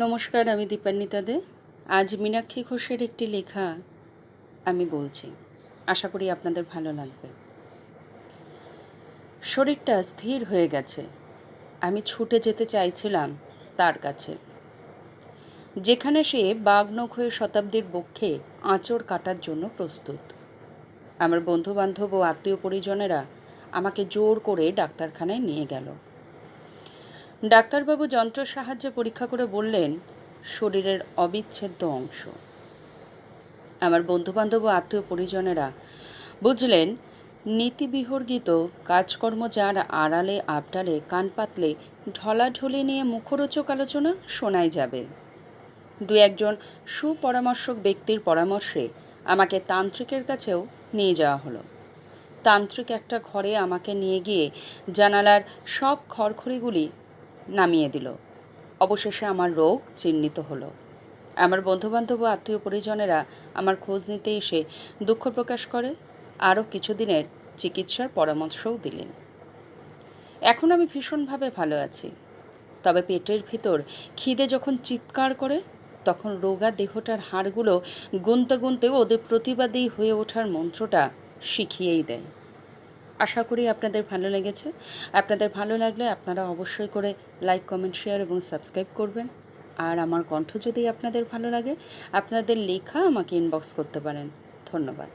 নমস্কার, আমি দীপান্বিতা দে। আজ মীনাক্ষী ঘোষের একটি লেখা আমি বলছি। আশা করি আপনাদের ভালো লাগবে। শরীরটা স্থির হয়ে গেছে। আমি ছুটে যেতে চাইছিলাম তার কাছে। যেখানে সে বাগনখ হয়ে শতাব্দীর বক্ষে আঁচড় কাটার জন্য প্রস্তুত। আমার বন্ধুবান্ধব ও আত্মীয় পরিজনেরা আমাকে জোর করে ডাক্তারখানায় নিয়ে গেল। ডাক্তারবাবু যন্ত্রের সাহায্যে পরীক্ষা করে বললেন, শরীরের অবিচ্ছেদ্য অংশ। আমার বন্ধুবান্ধব ও আত্মীয় পরিজনেরা বুঝলেন, নীতিবিহর্গিত কাজকর্ম যার আড়ালে আবডালে কান পাতলে ঢলাঢলি নিয়ে মুখরোচক আলোচনা শোনাই যাবে। দু একজন সুপরামর্শক ব্যক্তির পরামর্শে আমাকে তান্ত্রিকের কাছেও নিয়ে যাওয়া হলো। তান্ত্রিক একটা ঘরে আমাকে নিয়ে গিয়ে জানালার সব খড়খড়িগুলি নামিয়ে দিল। অবশেষে আমার রোগ চিহ্নিত হলো। আমার বন্ধুবান্ধব ও আত্মীয় পরিজনেরা আমার খোঁজ নিতে এসে দুঃখ প্রকাশ করে, আরও কিছুদিনের চিকিৎসার পরামর্শও দিলেন। এখন আমি ভীষণভাবে ভালো আছি। তবে পেটের ভিতর খিদে যখন চিৎকার করে, তখন রোগা দেহটার হাড়গুলো গুনতে গুনতে ওদের প্রতিবাদী হয়ে ওঠার মন্ত্রটা শিখিয়েই দেয়। আশা করি আপনাদের ভালো লেগেছে। আপনাদের ভালো লাগলে আপনারা অবশ্যই করে লাইক কমেন্ট শেয়ার এবং সাবস্ক্রাইব করবেন। আর আমার কণ্ঠ যদি আপনাদের ভালো লাগে, আপনাদের লেখা আমাকে ইনবক্স করতে পারেন। ধন্যবাদ।